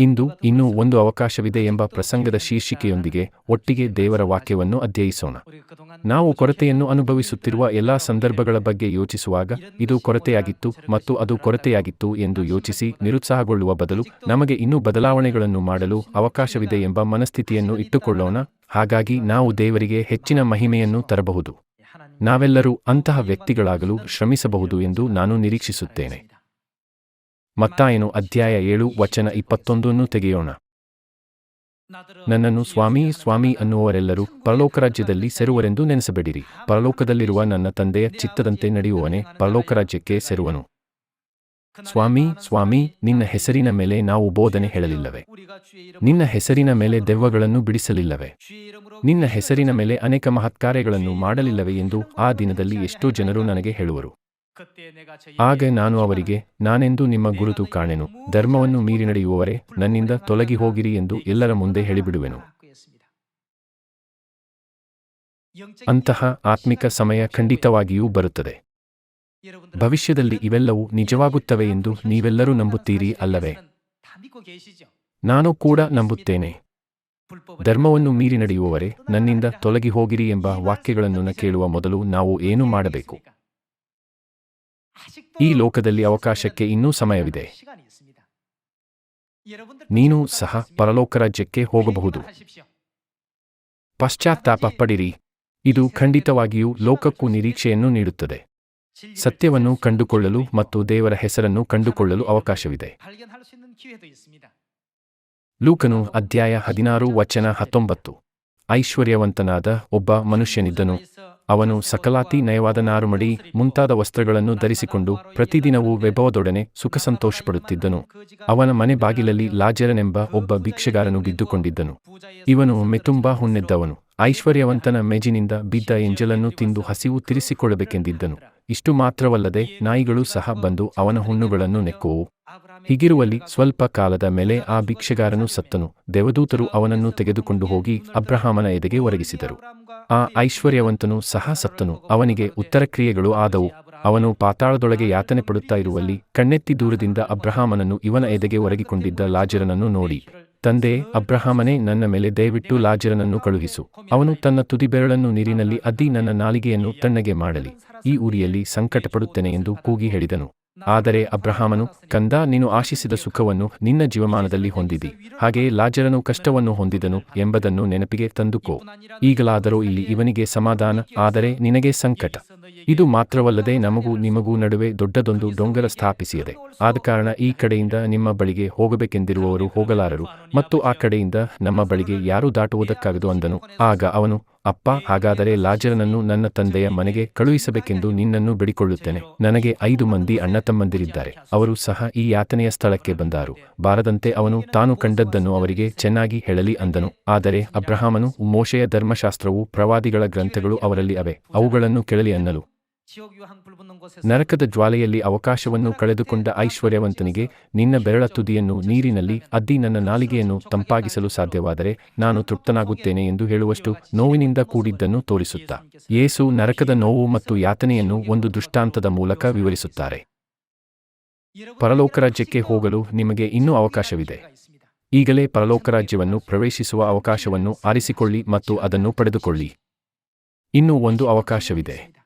ಇನ್ನೂ ಒಂದು ಅವಕಾಶವಿದೆ ಎಂಬ ಪ್ರಸಂಗದ ಶೀರ್ಷಿಕೆಯೊಂದಿಗೆ ಒಟ್ಟಿಗೆ ದೇವರ ವಾಕ್ಯವನ್ನು ಅಧ್ಯಯಿಸೋಣ. ನಾವು ಕೊರತೆಯನ್ನು ಅನುಭವಿಸುತ್ತಿರುವ ಎಲ್ಲಾ ಸಂದರ್ಭಗಳ ಬಗ್ಗೆ ಯೋಚಿಸುವಾಗ ಇದು ಕೊರತೆಯಾಗಿತ್ತು ಮತ್ತು ಅದು ಕೊರತೆಯಾಗಿತ್ತು ಎಂದು ಯೋಚಿಸಿ ನಿರುತ್ಸಾಹಗೊಳ್ಳುವ ಬದಲು ನಮಗೆ ಇನ್ನೂ ಬದಲಾವಣೆಗಳನ್ನು ಮಾಡಲು ಅವಕಾಶವಿದೆ ಎಂಬ ಮನಸ್ಥಿತಿಯನ್ನು ಇಟ್ಟುಕೊಳ್ಳೋಣ. ಹಾಗಾಗಿ ನಾವು ದೇವರಿಗೆ ಹೆಚ್ಚಿನ ಮಹಿಮೆಯನ್ನು ತರಬಹುದು. ನಾವೆಲ್ಲರೂ ಅಂತಹ ವ್ಯಕ್ತಿಗಳಾಗಲು ಶ್ರಮಿಸಬಹುದು ಎಂದು ನಾನು ನಿರೀಕ್ಷಿಸುತ್ತೇನೆ. ಮತ್ತಾಯನು ಅಧ್ಯಾಯ ಏಳು, ವಚನ ಇಪ್ಪತ್ತೊಂದನ್ನು ತೆಗೆಯೋಣ. ನನ್ನನ್ನು ಸ್ವಾಮಿ ಸ್ವಾಮಿ ಅನ್ನುವರೆಲ್ಲರೂ ಪರಲೋಕ ರಾಜ್ಯದಲ್ಲಿ ಸೇರುವರೆಂದು ನೆನೆಸಬೇಡಿರಿ. ಪರಲೋಕದಲ್ಲಿರುವ ನನ್ನ ತಂದೆಯ ಚಿತ್ತದಂತೆ ನಡೆಯುವವನೇ ಪರಲೋಕ ರಾಜ್ಯಕ್ಕೆ ಸೇರುವನು. ಸ್ವಾಮಿ ಸ್ವಾಮಿ, ನಿನ್ನ ಹೆಸರಿನ ಮೇಲೆ ನಾವು ಬೋಧನೆ ಹೇಳಲಿಲ್ಲವೆ. ನಿನ್ನ ಹೆಸರಿನ ಮೇಲೆ ದೆವ್ವಗಳನ್ನು ಬಿಡಿಸಲಿಲ್ಲವೆ. ನಿನ್ನ ಹೆಸರಿನ ಮೇಲೆ ಅನೇಕ ಮಹತ್ಕಾರ್ಯಗಳನ್ನು ಮಾಡಲಿಲ್ಲವೇ ಎಂದು ಆ ದಿನದಲ್ಲಿ ಎಷ್ಟೋ ಜನರು ನನಗೆ ಹೇಳುವರು. ಆಗ ನಾನು ಅವರಿಗೆ, ನಾನೆಂದು ನಿಮ್ಮ ಗುರುತು ಕಾಣೆನು, ಧರ್ಮವನ್ನು ಮೀರಿ ನಡೆಯುವವರೇ, ನನ್ನಿಂದ ತೊಲಗಿ ಹೋಗಿರಿ ಎಂದು ಎಲ್ಲರ ಮುಂದೆ ಹೇಳಿಬಿಡುವೆನು. ಅಂತಹ ಆತ್ಮಿಕ ಸಮಯ ಖಂಡಿತವಾಗಿಯೂ ಬರುತ್ತದೆ. ಭವಿಷ್ಯದಲ್ಲಿ ಇವೆಲ್ಲವೂ ನಿಜವಾಗುತ್ತವೆ ಎಂದು ನೀವೆಲ್ಲರೂ ನಂಬುತ್ತೀರಿ ಅಲ್ಲವೇ? ನಾನು ಕೂಡ ನಂಬುತ್ತೇನೆ. ಧರ್ಮವನ್ನು ಮೀರಿ ನಡೆಯುವವರೇ, ನನ್ನಿಂದ ತೊಲಗಿ ಹೋಗಿರಿ ಎಂಬ ವಾಕ್ಯಗಳನ್ನು ಕೇಳುವ ಮೊದಲು ನಾವು ಏನು ಮಾಡಬೇಕು? ಈ ಲೋಕದಲ್ಲಿ ಅವಕಾಶಕ್ಕೆ ಇನ್ನೂ ಸಮಯವಿದೆ. ನೀನು ಸಹ ಪರಲೋಕ ರಾಜ್ಯಕ್ಕೆ ಹೋಗಬಹುದು. ಪಶ್ಚಾತ್ತಾಪ ಪಡಿರಿ. ಇದು ಖಂಡಿತವಾಗಿಯೂ ಲೋಕಕ್ಕೂ ನಿರೀಕ್ಷೆಯನ್ನು ನೀಡುತ್ತದೆ. ಸತ್ಯವನ್ನು ಕಂಡುಕೊಳ್ಳಲು ಮತ್ತು ದೇವರ ಹೆಸರನ್ನು ಕಂಡುಕೊಳ್ಳಲು ಅವಕಾಶವಿದೆ. ಲೂಕನು ಅಧ್ಯಾಯ ಹದಿನಾರು ವಚನ ಹತ್ತೊಂಬತ್ತು. ಐಶ್ವರ್ಯವಂತನಾದ ಒಬ್ಬ ಮನುಷ್ಯನಿದ್ದನು. ಅವನು ಸಕಲಾತಿ ನಯವಾದ ನಾರುಮಡಿ ಮುಂತಾದ ವಸ್ತ್ರಗಳನ್ನು ಧರಿಸಿಕೊಂಡು ಪ್ರತಿದಿನವೂ ವೈಭವದೊಡನೆ ಸುಖ ಸಂತೋಷಪಡುತ್ತಿದ್ದನು ಅವನ ಮನೆ ಬಾಗಿಲಲ್ಲಿ ಲಾಜರನೆಂಬ ಒಬ್ಬ ಭಿಕ್ಷೆಗಾರನು ಬಿದ್ದುಕೊಂಡಿದ್ದನು. ಇವನು ಮೆತುಂಬಾ ಹುಣ್ಣೆದ್ದವನು. ಐಶ್ವರ್ಯವಂತನ ಮೇಜಿನಿಂದ ಬಿದ್ದ ಎಂಜಲನ್ನು ತಿಂದು ಹಸಿವು ತಿರಿಸಿಕೊಳ್ಳಬೇಕೆಂದಿದ್ದನು. ಇಷ್ಟು ಮಾತ್ರವಲ್ಲದೆ ನಾಯಿಗಳು ಸಹ ಬಂದು ಅವನ ಹುಣ್ಣುಗಳನ್ನು ನೆಕ್ಕುವು. ಹೀಗಿರುವಲ್ಲಿ ಸ್ವಲ್ಪ ಕಾಲದ ಮೇಲೆ ಆ ಭಿಕ್ಷೆಗಾರನು ಸತ್ತನು. ದೇವದೂತರು ಅವನನ್ನು ತೆಗೆದುಕೊಂಡು ಹೋಗಿ ಅಬ್ರಹಾಮನ ಎದೆಗೆ ಒರಗಿಸಿದರು. ಆ ಐಶ್ವರ್ಯವಂತನು ಸಹ ಸತ್ತನು ಅವನಿಗೆ ಉತ್ತರ ಕ್ರಿಯೆಗಳು ಆದವು. ಅವನು ಪಾತಾಳದೊಳಗೆ ಯಾತನೆ ಪಡುತ್ತಾ ಇರುವಲ್ಲಿ ಕಣ್ಣೆತ್ತಿ ದೂರದಿಂದ ಅಬ್ರಹಾಮನನ್ನು ಇವನ ಎದೆಗೆ ಒರಗಿಕೊಂಡಿದ್ದ ಲಾಜರನನ್ನು ನೋಡಿ. ತಂದೆ, ಅಬ್ರಹಾಮನೇ ನನ್ನ ಮೇಲೆ ದಯವಿಟ್ಟು ಲಾಜರನನ್ನು ಕಳುಹಿಸು. ಅವನು ತನ್ನ ತುದಿಬೆರಳನ್ನು ನೀರಿನಲ್ಲಿ ಅದ್ದಿ ನನ್ನ ನಾಲಿಗೆಯನ್ನು ತಣ್ಣಗೆ ಮಾಡಲಿ. ಈ ಊರಿಯಲ್ಲಿ ಸಂಕಟಪಡುತ್ತೇನೆ ಎಂದು ಕೂಗಿ ಹೇಳಿದನು. ಆದರೆ ಅಬ್ರಹಾಮನು ಕಂದ ನೀನು ಆಶಿಸಿದ ಸುಖವನ್ನು ನಿನ್ನ ಜೀವಮಾನದಲ್ಲಿ ಹೊಂದಿದಿ. ಹಾಗೆಯೇ ಲಾಜರನು ಕಷ್ಟವನ್ನು ಹೊಂದಿದನು ಎಂಬುದನ್ನು ನೆನಪಿಗೆ ತಂದುಕೋ. ಈಗಲಾದರೂ ಇಲ್ಲಿ ಇವನಿಗೆ ಸಮಾಧಾನ ಆದರೆ ನಿನಗೆ ಸಂಕಟ. ಇದು ಮಾತ್ರವಲ್ಲದೆ ನಮಗೂ ನಿಮಗೂ ನಡುವೆ ದೊಡ್ಡದೊಂದು ಡೊಂಗರ ಸ್ಥಾಪಿಸಿದೆ ಆದ ಕಾರಣ ಈ ಕಡೆಯಿಂದ ನಿಮ್ಮ ಬಳಿಗೆ ಹೋಗಬೇಕೆಂದಿರುವವರು ಹೋಗಲಾರರು. ಮತ್ತು ಆ ಕಡೆಯಿಂದ ನಮ್ಮ ಬಳಿಗೆ ಯಾರೂ ದಾಟುವುದಕ್ಕಾಗದು ಅಂದನು. ಆಗ ಅವನು ಅಪ್ಪ, ಹಾಗಾದರೆ ಲಾಜರನನ್ನು ನನ್ನ ತಂದೆಯ ಮನೆಗೆ ಕಳುಹಿಸಬೇಕೆಂದು ನಿನ್ನನ್ನು ಬಿಡಿಕೊಳ್ಳುತ್ತೇನೆ. ನನಗೆ ಐದು ಮಂದಿ ಅಣ್ಣ ತಮ್ಮಂದಿರಿದ್ದಾರೆ ಅವರು ಸಹ ಈ ಯಾತನೆಯ ಸ್ಥಳಕ್ಕೆ ಬಂದಾರು. ಬಾರದಂತೆ ಅವನು ತಾನು ಕಂಡದ್ದನ್ನು ಅವರಿಗೆ ಚೆನ್ನಾಗಿ ಹೇಳಲಿ ಅಂದನು. ಆದರೆ ಅಬ್ರಹಾಮನು ಮೋಶೆಯ ಧರ್ಮಶಾಸ್ತ್ರವು ಪ್ರವಾದಿಗಳ ಗ್ರಂಥಗಳು ಅವರಲ್ಲಿ ಅವೆ. ಅವುಗಳನ್ನು ಕೇಳಲಿ ಅನ್ನಲು ನರಕದ ಜ್ವಾಲೆಯಲ್ಲಿ ಅವಕಾಶವನ್ನು ಕಳೆದುಕೊಂಡ ಐಶ್ವರ್ಯವಂತನಿಗೆ, ನಿನ್ನ ಬೆರಳ ತುದಿಯನ್ನು ನೀರಿನಲ್ಲಿ ಅದ್ದಿ ನನ್ನ ನಾಲಿಗೆಯನ್ನು ತಂಪಾಗಿಸಲು ಸಾಧ್ಯವಾದರೆ ನಾನು ತೃಪ್ತನಾಗುತ್ತೇನೆ ಎಂದು ಹೇಳುವಷ್ಟು ನೋವಿನಿಂದ ಕೂಡಿದ್ದನ್ನು ತೋರಿಸುತ್ತಾ, ಯೇಸು ನರಕದ ನೋವು ಮತ್ತು ಯಾತನೆಯನ್ನು ಒಂದು ದೃಷ್ಟಾಂತದ ಮೂಲಕ ವಿವರಿಸುತ್ತಾರೆ. ಪರಲೋಕ ರಾಜ್ಯಕ್ಕೆ ಹೋಗಲು ನಿಮಗೆ ಇನ್ನೂ ಅವಕಾಶವಿದೆ. ಈಗಲೇ ಪರಲೋಕ ರಾಜ್ಯವನ್ನು ಪ್ರವೇಶಿಸುವ ಅವಕಾಶವನ್ನು ಆರಿಸಿಕೊಳ್ಳಿ ಮತ್ತು ಅದನ್ನು ಪಡೆದುಕೊಳ್ಳಿ. ಇನ್ನೂ ಒಂದು ಅವಕಾಶವಿದೆ.